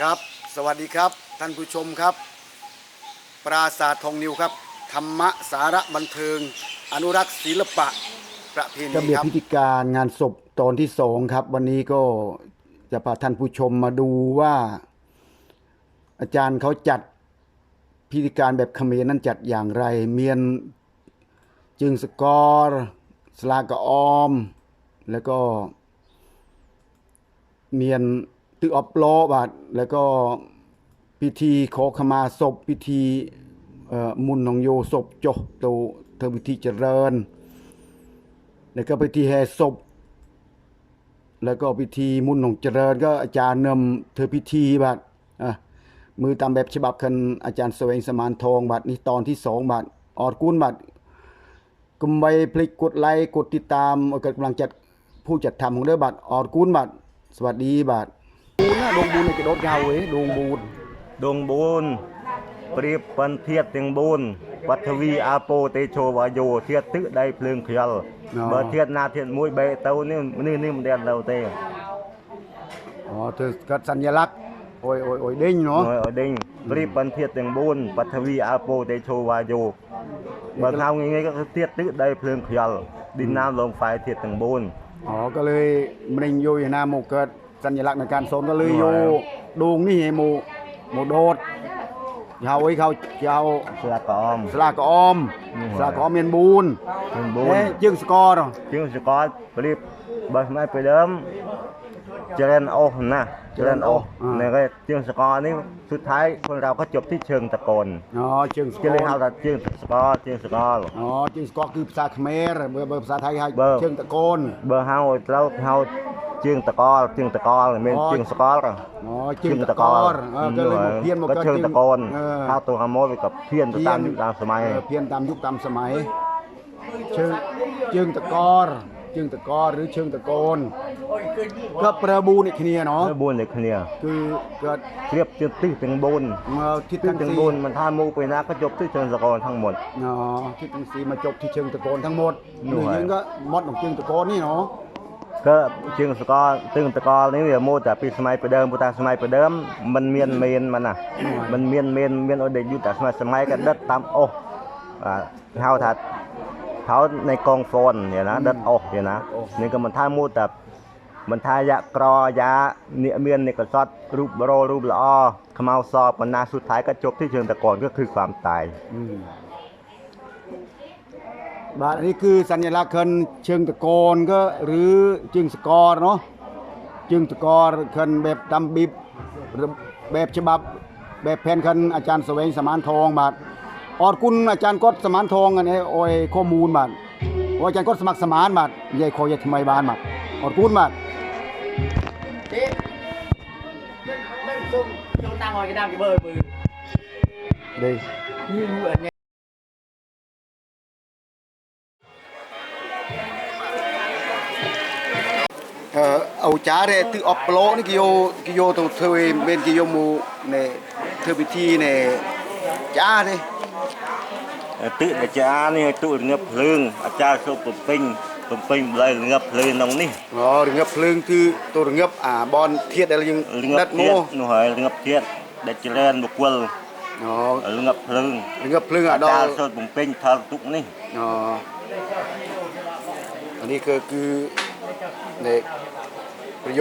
ครับ สวัสดีครับ ท่านผู้ชมครับ ปราสาททองนิวครับ ธรรมะสาระบันเทิง อนุรักษ์ศิลปะ ประเพณีระเบียบครับ พิธีการงานศพตอนที่สองครับ วันนี้ก็จะพาท่านผู้ชมมาดูว่า อาจารย์เขาจัดพิธีการแบบเขมรนั้นจัดอย่างไร เมียนจึงสกอร์สลากะออม แล้วก็เมียน ตึกออบโลบาดแล้วก็พิธีขอขมาศพพิธีเอ่อมุนของโยศพจบโตเธอพิธีเจริญ แล้วก็พิธีแห่ศพ แล้วก็พิธีมุนของเจริญ ก็อาจารย์นำเธอพิธีบัดมือตามแบบฉบับคันอาจารย์แสวงสมานทองบัดนี้ตอนที่สองบัดออดกุนบัดกุมใบพลิกกดไลค์กดติดตามเอกำลังจัดผู้จัดทำของเด้อบัดออดกุนบัดสวัสดีบัด ญนะดวงบุญจะโดดยาวเว้ยดวงบุญดวงบุญปรีบปันเทียดเตียงบุญปัทวีอาโปเตโชวาโยเทียดตึได้เพลิงเคลียลเบอร์เทียดนาเทียดมวยเบเตานี่นี่นี่มันเดียนเราเตอ๋อเธอก็สัญลักษณ์โอ้ยโอ้ยโอ้ยเด้งเนาะโอ้ยโอ้ยเด้งรีบปันเทียดเตียงบุญปัทวีอาโปเตโชวาโยเบอร์เทาไงไงก็เทียดตึได้เพลิงเคลียลดินน้ำลมไฟเทียดเตียงบุญอ๋อก็เลยมันโยยนาโมเกิด สัญลักษณ์ในการสอนก็เลยอยู่ดวงนี่หมูหมูโดดเขาไอ้เขาเขาสลากอมสลากอมสลากอมเมียนบูนเมียนบูนจึงสกอร์จึงสกอร์ปริบบัสไม่ไปเดิมเจริญโอนะเจริญโอในก็จึงสกอร์นี่สุดท้ายคนเราก็จบที่เชิงตะกอนอ๋อเชิงสกอร์เลเอาแต่ชิงสกอร์เชิงสกอร์อ๋อเชิงสกอร์คือภาษาเขมรเบอร์ภาษาไทยเชิงตะกอนเบอร์เฮาเราเฮา ជាងតកលជាងតកលមិនមែន อ๋อ ជាងសកលទេ อ๋อจึงตะกอนเออก็เลยหมดเพี้ยนหมด ก็ ก็ เชิงตะกอน เออ ហៅตัวขโมยไปกับเพี้ยนទៅតាមយុគតាមសម័យ เออเพี้ยนตามยุคตามสมัย เชิงจึงตะกอร์จึงตะกอร์หรือเชิงตะโกนก็ประบูนอีกทีเนาะ 4ដូចគ្នា คือเกิด ប្រៀបជាងទិសទាំង4 มาทิศ ទិស ทั้ง ទាំង สี่ 4មិនថាមកពេលណាក៏จบที่เชิงตะกอนทั้งหมด เนาะทิศทั้งสี่มาจบที่เชิงตะโกนทั้งหมด หน่ ห วย นึ่งก็มดของเชิงต ะโกนนี่เนาะ ក៏ជាងសកលទឹងតកលនេះវាមកតែពីសម័យពីដើមព្រោះតែសម័យពីដើមมันមានមេនមកណាมันមានមេនមានអត់ដែលយុទ្ធតែសម័យសម័យក៏ដិតតាមអស់អាហៅថាហៅในកងហ្វននេះណាដិតអស់នេះណានេះក៏មិនថាមកតែមិនថាយៈក្រយ៉ានេះមាននេះក៏សតរូបរោរូបល្អខ្មៅសបណ្ណាសុดท้ายក៏จบที่เชิงตะกอนก็คือความตาย อืม บาทอันนี้คือสัญลักษณ์เคินเชิงตะโกนก็หรือจึงสกอร์เนาะจึงตะกอร์เคินแบบตำบิบหรือแบบฉบับแบบแผ่นเคินอาจารย์แสวงสมานทองบาทออดคุณอาจารย์กดสมานทองอันนี้โอ้ยข้อมูลบาทว่าอาจารย์กดสมัครสมานบาทใหญ่คอยใหญ่ทำไมบานบาทออดคุณบาท Tiếp Nâng sung Chúng ta ngồi cái đam cái bơi bừ เด้ Như ở nhà เอ่อ เอาจ้าเรตืออปโลนี่กิโยกิโยตัวเธอเมนกิโยมูเนเธอพิธีเนจ้าเลยตือจ้านี่ตุ่นเงือบเพลิงอาจารย์โซปุ่มปิงปุ่มปิงเลยเงือบเพลิงตรงนี้อ๋อเงือบเพลิงคือตัวเงือบอ่าบอลเทียดอะไรยังนัดโม่หนูหอยเงือบเทียดเด็กเจริญบุกวลอ๋อเงือบเพลิงเงือบเพลิงอาจารย์โซปุ่มปิงทารุกนี่อ๋ออันนี้คือคือเนี่ย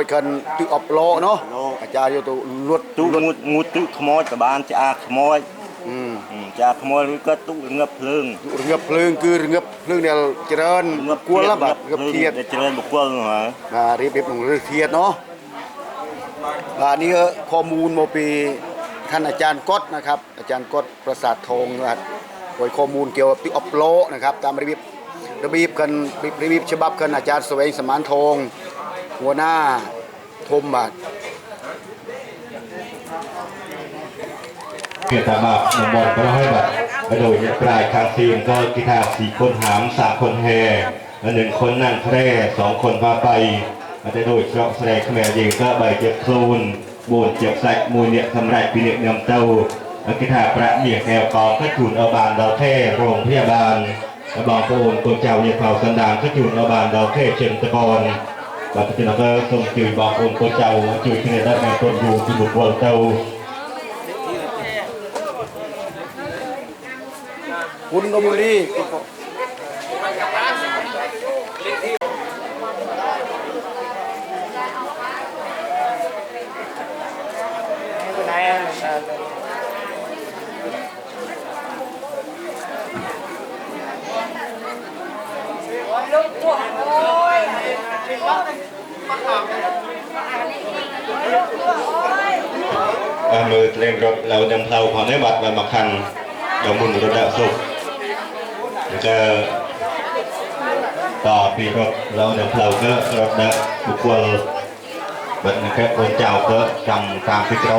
ชน์กันตึกออปโลเนาะอาจารย์โยตัวลวด ទុងូតងូតទឹកខ្មោចក៏បានឆ្អាខ្មោច อืม អឺឆ្អាខ្មោចឬក៏ទុករងាប់ភ្លើង ระงับเพลิงคือระงับเพลิงเนี่ยเจริญ រងាប់ กวนแล้ว រ แบ ងា บระงับ ភ្លើង เทียด ដែលចលែនបុគ្គលនោះហើយ อ่าเรียบเรียบของเรื่องเทียดเนาะอ่าอันนี้ก็ข้อมูลโมปีท่านอาจารย์ก๊อตนะครับ อาจารย์ก๊อตประสาททองนะครับโดยข้อมูลเกี่ยวกับที่ออฟโลนะครับ ตามระเบียบระเบียบกันระเบียบฉบับกันอาจารย์แสวงสมานทอง หัวหน้าทมบาทเกียรติมาหนุ่มบอลก็ให้บบกระโดดเนี่ยปลายคางทีมก็กีฬาสี่คนหามสามคนแห่และหนึ่งคนนั่งแคร่สองคนพาไปอาจจะโดยเฉพาะแสดงขแมยิงก็ใบเจ็บโคลนบูนเจ็บแสกมูลเนี่ยทำไรปีเนี่ยนำเต้าและกีฬาประเมียแนวกองก็จูนเอาบานดาวเท่โรงพยาบาลและบางโอนคนเจ้าเนี่ยเผาสันดานก็จูนเอาบานดาวเท่เชิงตะกอน បាទទីនោះសូមជួយបងប្អូនកូនចៅជួយគ្នាដល់អ្នកកូនយូរពីបុគ្គលទៅគុណនំរី เรานำเราขอในบัตรมาบักคังดอกบุนรถดาสุขแล้วก็ต่อปีรถเรานำเราก็รดาบุกวลบัตรนแค่คนเจ้าก็จำตามพิจรณา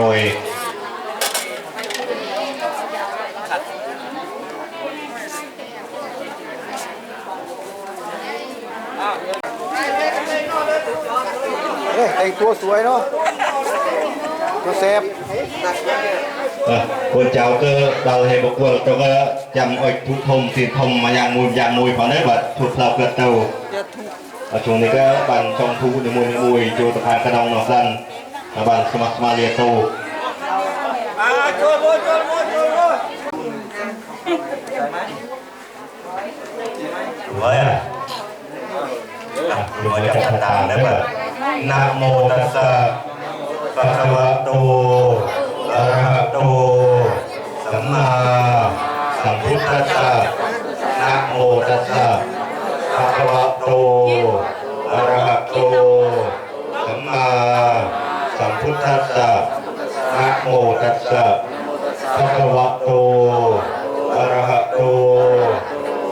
แต่งตัวสวยเนาะตัวเซฟ คนเจ้าก็เราเห้บอกว่าตัวก็จำอ้อยทุกทมสีทมมาอย่างมูลอย่างมูลพอได้บัดทุกเราเกิดเตาช่วงนี้ก็บันจองทูในมูลมูลจูตะพานกระดองนอกดันบันสมัครสมาเรียโตมาโจโบโจโบโจโบรวยอะรวยจับตาได้บัดนะโมตัสสะภะคะวะโต อะระหะโต สัมมาสัมพุทธัสสะนะโมตัสสะภะคะวะโตอะระหะโต สัมมาสัมพุทธัสสะนะโมตัสสะภะคะวะโตอะระหะโต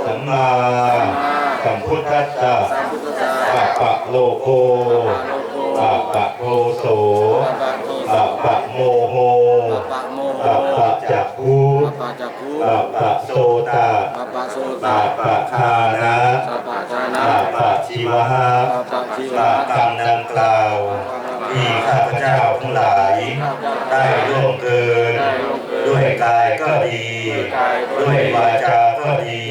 สัมมาสัมพุทธัสสะปะปะโลโกปะปะโกโสปะปะโมโห ปะปะโสตะปะปะคานะปะปะชีวหะปะกรรมดังกล่าวที่ข้าพเจ้าทั้งหลาย ได้ร่วมเกิน ด้วยกายก็ดี ด้วยวาจาก็ดี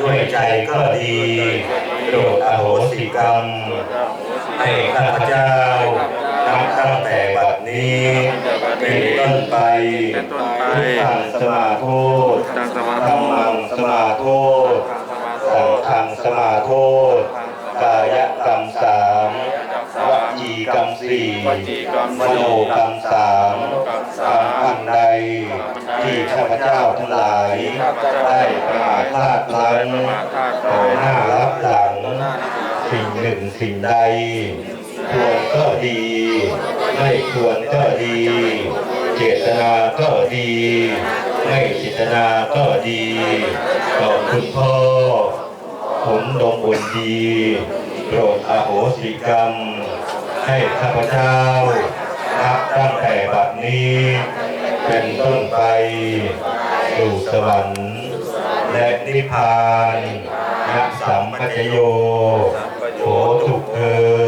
ด้วยใจก็ดีโปรดอโหสิกรรม ให้ข้าพเจ้านับตั้งแต่บัดนี้ เป็นต้นไปพุทธังสมาโทษธรรมังสมาโทษสังฆังสมาโทษกายกรรมสามวจีกรรมสี่มโนกรรมสามกรรมอันใด ที่ข้าพเจ้าทั้งหลาย ได้ประมาทพลาดพลั้งต่อหน้ารับหลัง สิ่งหนึ่งสิ่งใด ควรก็ดี ไม่ควรก็ดี เจตนาก็ดี ไม่เจตนาก็ดีต่อคุณพ่อ ผมดงบุญดีโปรดอโหสิกรรม ให้ข้าพเจ้านับตั้งแต่บัดนี้ เป็นต้นไปสู่สวรรค์และนิพพานนักสัมปัจโยโหทุกเกิน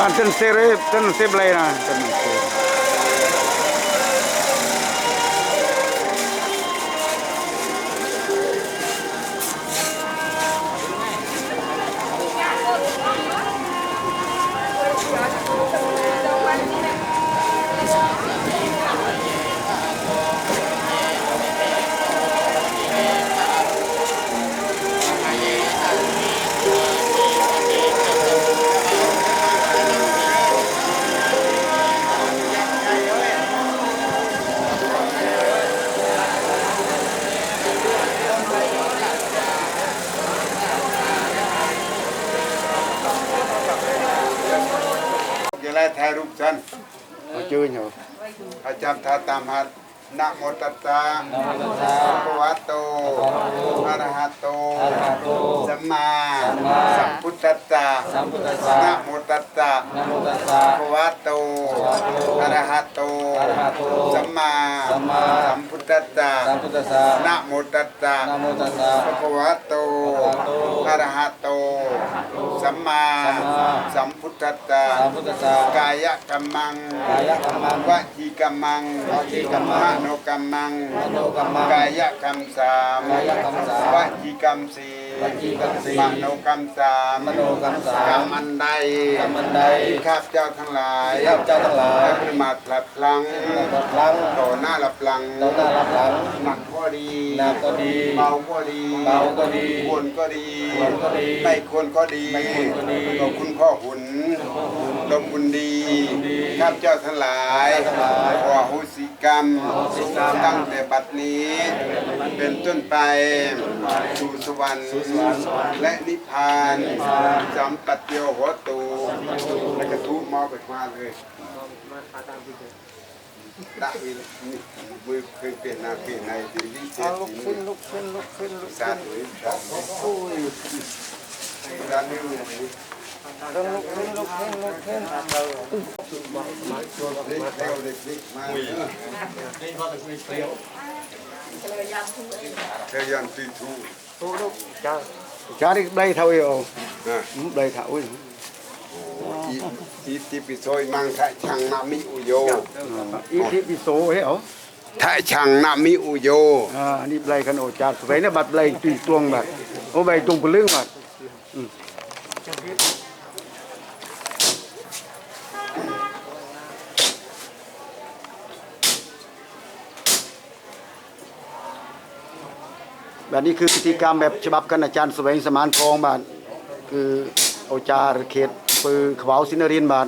nanti saya, nanti saya. โมตัสสะภะคะวะโตอะระหะโต สัมมาสัมพุทธัสสะนะโมตัสสะภะคะวะโตอะระหะโต สัมมาสัมพุทธัสสะนะโมตัสสะภะคะวะโตอะระหะโต สัมมาสัมพุทธัสสะกายกัมมังวจีกรรมังวจีกรรมังมโนกรรมังมโนกรรมังกายกรรมสามกายกรรมสามวจีกรรมสี่ วจีกรรมสี่มโนกรรมสามมโนกรรมสามกรรมอันใดกรรมอันใดข้าพเจ้าทั้งหลายข้าพเจ้าทั้งหลายประมาทพลัดพลั้งพลั้งต่อหน้าหลับหลังต่อหน้าหลับหลังหนักก็ดีหนักก็ดีเบาก็ดีเบาก็ดีควรก็ดีควรก็ดีไม่ควรก็ดีไม่ควรก็ดีต่อคุณพ่อหุ่นดมบุญดีข้าพเจ้าทั้งหลายขออโหสิกรรมตั้งแต่บัดนี้ เป็นต้นไปสู่สวรรค์และนิพพานสัมปัตโยโหตูแล้วก็ทุมอไปมาเลยดะวินี่มือเคยเปลี่ยนหน้าเปลี่ยนในดีวิเศษลุกขึ้นลุกขึ้นลุกขึ้นลุกขึ้นลุกขึ้นโอ้ยด้านนี้เธอยันตีทู จ้าจ้าที่ได้เท่าเอวได้เท่าเอวอีทิปิโซมังทะชังนามิอุโยอีทิปิโซเฮ้เหรอทะชังนามิอุโยอ่านี่ไบกันโอจาสวยนะบัตรไบตีตวงแบบโอ้ใบตรงปลึงบัดอื แบบนี้คือพิธีกรรมแบบฉบับกันอาจารย์แสวงสมานกองบาทคือโอจารเขตปือขวาวสินรินบาท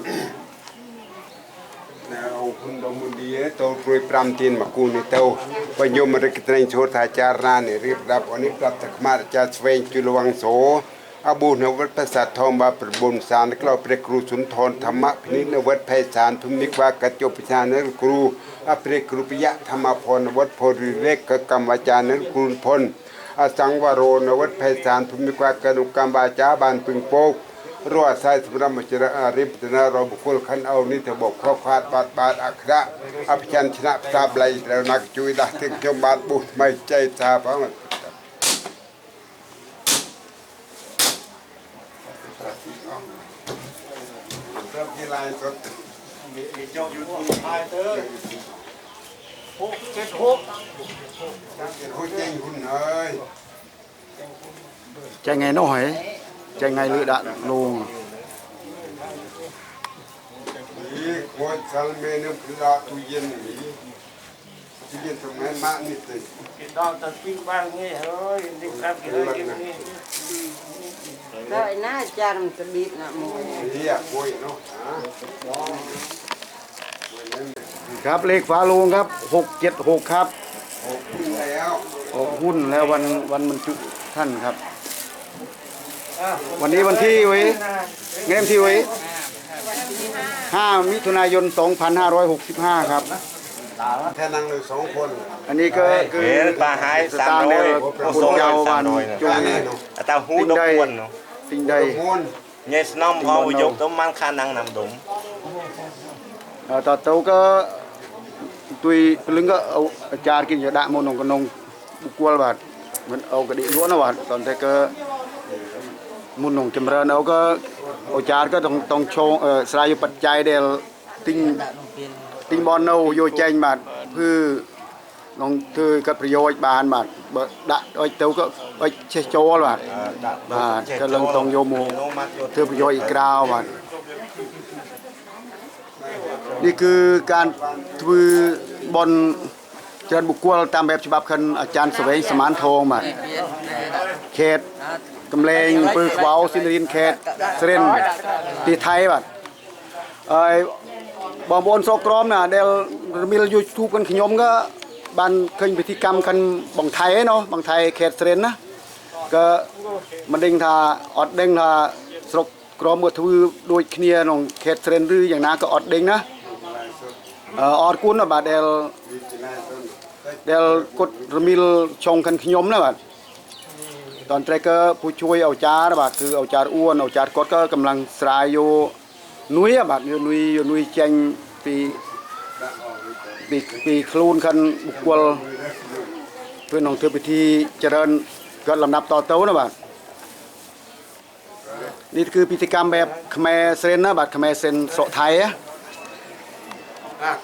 เอาคุณดมุดีโตปรวยปรำตีนมากูนี่เต้าปยมริกตรงโชทาจารานี่รีบรับอันนี้ปรับตะมาอาจารย์สเวงจุลวังโสอาบูนวัดประสาททองบาประบุญสารกล่าวพระครูสุนทรธรรมพินิจนวัดไพศาลภูมิกวากระจบปชานนครูอพรครูปิยะธรรมพรวัดโพธิเรกกรรมวาจารนครูพล អសង្វរោនវត្តភ័យសានភូមិកាកនុកម្មអាចារ្យបានពឹងពោករួចសាយសម្រាប់មជ្ឈរអរិបតនារបុគ្គលខណ្ឌអោនេះទៅបកខកខាតបាត់បាត់អក្សរអភិជនឆ្នាក់ផ្សាប្លៃត្រូវណាក់ជួយដាស់ទឹកខ្ញុំបានបុះថ្មីចៃថាផងប្រាប់ជាឡាយសុទ្ធវាចូល YouTube ហើយទៅហូបចិត្តហូប นั้นมากนิดเลย Đó, tao chinh ba nghe thôi, đi khắp cái hơi kiếm nghe. แล้วไอ้หน้าอาจารย์มันจะบีบนะมูเรียกโวยเนาะครับเลขฝาโลงครับหกเจ็ดหกครับหกขึ้นแล้วออกหุ้นแล้ววันวันบรรจุท่านครับ วันนี้วันที่ไว้เงี้ยที่ไว้5มิถุนายน 2565 ครับ แทนนังเลยสองคนอันนี้ก็คืเออปลาหายสามร้อยสองยาวันจุงตาหูนกวนเนาะสิ่งใดเงสนอมเขายกต้องมันคานังนำดมต่เต้าก็ตุยลึงก็เอาจารกินยาด่ะมนงกนงบุกวลบาดมันเอากระดิ่งล้วนะบาดตอนแต่ก็ มุนหงจำเริญเอาก็อาจารย์ก็ต้องต้องโชว์สลายู่ปัจจัยเดลติงติงบอลเอาโยใจนมาเพื่อน้องคือกับประโยชน์บานมาดัดไอเต้าก็ไอเชโจมาบาดก็ลงต้องโยมูเธอประโยชน์อีกราวมานี่คือการทือบอล រយោជន៍អ៊ីក្រៅបាទនេះគឺការធ្វើបនច្រើនបុគ្គលតាមបែបច្បាប់ខិនអាចារ្យសវែងសមានធងបាទខេតកំលែងអំពើខ្វោស៊ីនរៀនខេតស្រិនទីថៃបាទហើយបងប្អូនស្រុកក្រមណាដែលរមិល YouTube กันខ្ញុំក៏បានឃើញពិធីកម្មខាន់បងថៃឯណោះបងថៃខេតស្រិនណា ក៏មិនដឹងថាអត់ដឹងថាស្រុកក្រមក៏ធ្វើដូចគ្នាក្នុងខេត្តស្រិនឬយ៉ាងណាក៏អត់ដឹងណាអឺអរគុណណាបាទដែល เดลกดรมิลชงกันขยมนะบัดตอนแรกก็ผู้ช่วยเอาจาระบัดคือเอาจารอ้วนเอาจากดก็กำลังสลายอยู่นุ้ยบัดนุ้ยอยู่นุ้ยเจงปีปีปีคลูนคันบุกวลเพื่อนของเธอไปที่เจริญก็ลำดับต่อเต้านะบัดนี่คือพิธีกรรมแบบขมเซนนะบัดขมเซนโสไทยอะ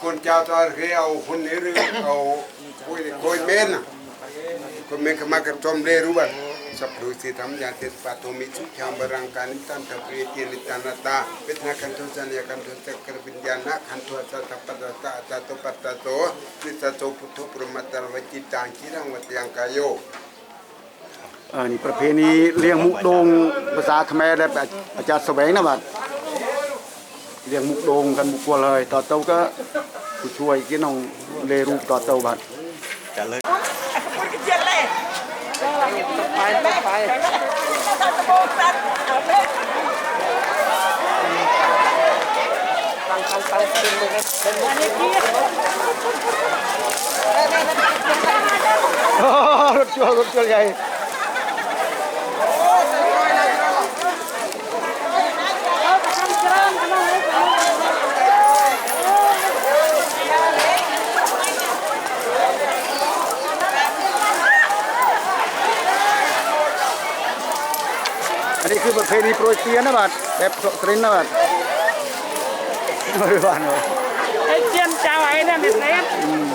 คนเจ้าตอนเขาเอาคนนี้หรือเอา คุยคุยเมนนะคนเมนเข้ามากระจมเรรู้บ้างสัพพุสิธรรมยาเทศปาโตมิสุขยามบรังกานิตันตะเปรียตินิตานาตาเป็นาคันตุสัญญาคันตุสักกระปิญญาณคันตุสัตตปัตตะจัตุปัตตะโตนิสัตโตพุทธปรมัตตะวจิตังคิรังวัตยังกายโยออนี่ประเพณีเลี้ยงมุกโดงภาษาขแมร์ได้แบบอาจารย์สวงนะบัดเลี้ยงมุกโดงกันบุกวัวเลยต่อเต้าก็ช่วยกินน้องเลรูปต่อเต้าบัด ចាលើรถชัวร์รถชัวร์ใหญ่ อันนี้คือประ เพณีโปรยเตียนนะบัดแบบสรินนะบัดไม่รู้ว่าเนาะ Ê, chiên chào ấy nè, mệt lắm. อ